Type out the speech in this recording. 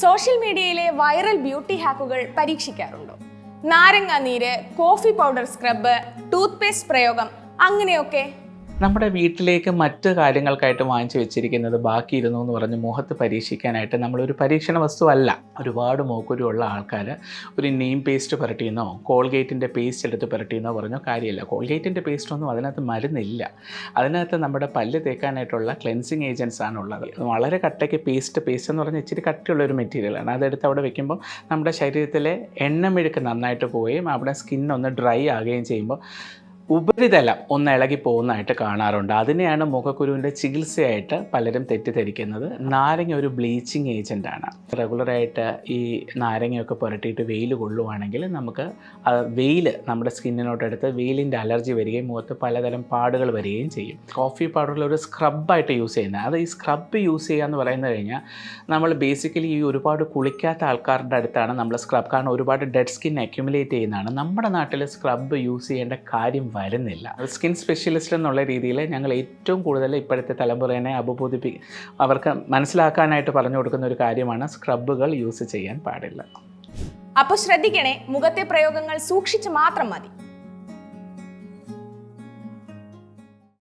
Social മീഡിയയിലെ viral beauty ഹാക്കുകൾ പരീക്ഷിക്കാറുണ്ടോ? നാരങ്ങ നീര് coffee powder scrub tooth paste പ്രയോഗം അങ്ങനെയൊക്കെ നമ്മുടെ വീട്ടിലേക്ക് മറ്റ് കാര്യങ്ങൾക്കായിട്ട് വാങ്ങിച്ചു വെച്ചിരിക്കുന്നത് ബാക്കിയിരുന്നു എന്ന് പറഞ്ഞ് മുഖത്ത് പരീക്ഷിക്കാനായിട്ട് നമ്മളൊരു പരീക്ഷണ വസ്തുവല്ല ഒരുപാട് മൂക്കുരുള്ള ആൾക്കാർ ഒരു നെയിം പേസ്റ്റ് പുരട്ടിയെന്നോ കോൾഗേറ്റിന്റെ പേസ്റ്റ് എടുത്ത് പുരട്ടിയെന്നോ പറഞ്ഞോ കാര്യമില്ല കോൾഗേറ്റിന്റെ പേസ്റ്റൊന്നും അതിനകത്ത് മരുന്നില്ല. അതിനകത്ത് നമ്മുടെ പല്ല് തേക്കാനായിട്ടുള്ള ക്ലെൻസിങ് ഏജൻസ് ആണുള്ളത് വളരെ കട്ടയ്ക്ക് പേസ്റ്റ് പേസ്റ്റ് എന്ന് പറഞ്ഞാൽ ഇച്ചിരി കട്ടിയുള്ള ഒരു മെറ്റീരിയലാണ് അതെടുത്ത് അവിടെ വെക്കുമ്പോൾ നമ്മുടെ ശരീരത്തിലെ എണ്ണമെഴുക്ക് നന്നായിട്ട് പോവുകയും അവിടെ സ്കിന്നൊന്ന് ഡ്രൈ ആകുകയും ചെയ്യുമ്പോൾ ഉപരിതലം ഒന്ന് ഇളകി പോകുന്നതായിട്ട് കാണാറുണ്ട്. അതിനെയാണ് മുഖക്കുരുവിന്റെ ചികിത്സയായിട്ട് പലരും തെറ്റിദ്ധരിക്കുന്നത്. നാരങ്ങ ഒരു ബ്ലീച്ചിങ് ഏജന്റാണ് റെഗുലറായിട്ട് ഈ നാരങ്ങയൊക്കെ പുരട്ടിയിട്ട് വെയിൽ കൊള്ളുവാണെങ്കിൽ നമുക്ക് വെയിൽ നമ്മുടെ സ്കിന്നിനോട്ടെടുത്ത് വെയിലിന്റെ അലർജി വരികയും മുഖത്ത് പലതരം പാടുകൾ വരികയും ചെയ്യും. കോഫി പൗഡറിൽ ഒരു സ്ക്രബായിട്ട് യൂസ് ചെയ്യുന്നത്. അത് ഈ സ്ക്രബ് യൂസ് ചെയ്യുക എന്ന് പറയുന്നത് കഴിഞ്ഞാൽ നമ്മൾ ബേസിക്കലി ഈ ഒരുപാട് കുളിക്കാത്ത ആൾക്കാരുടെ അടുത്താണ് നമ്മൾ സ്ക്രബ്. കാരണം ഒരുപാട് ഡെഡ് സ്കിൻ അക്യുമുലേറ്റ് ചെയ്യുന്നതാണ്. നമ്മുടെ നാട്ടിൽ സ്ക്രബ് യൂസ് ചെയ്യേണ്ട കാര്യം വരുന്നില്ല. സ്കിൻ സ്പെഷ്യലിസ്റ്റ് എന്നുള്ള രീതിയിൽ ഞങ്ങൾ ഏറ്റവും കൂടുതൽ ഇപ്പോഴത്തെ തലമുറേനെ അപബോധിപ്പി അവർക്ക് മനസ്സിലാക്കാനായിട്ട് പറഞ്ഞു കൊടുക്കുന്ന ഒരു കാര്യമാണ് സ്ക്രബുകൾ യൂസ് ചെയ്യാൻ പാടില്ല. അപ്പോൾ ശ്രദ്ധിക്കണേ മുഖത്തെ പ്രയോഗങ്ങൾ സൂക്ഷിച്ച് മാത്രം മതി.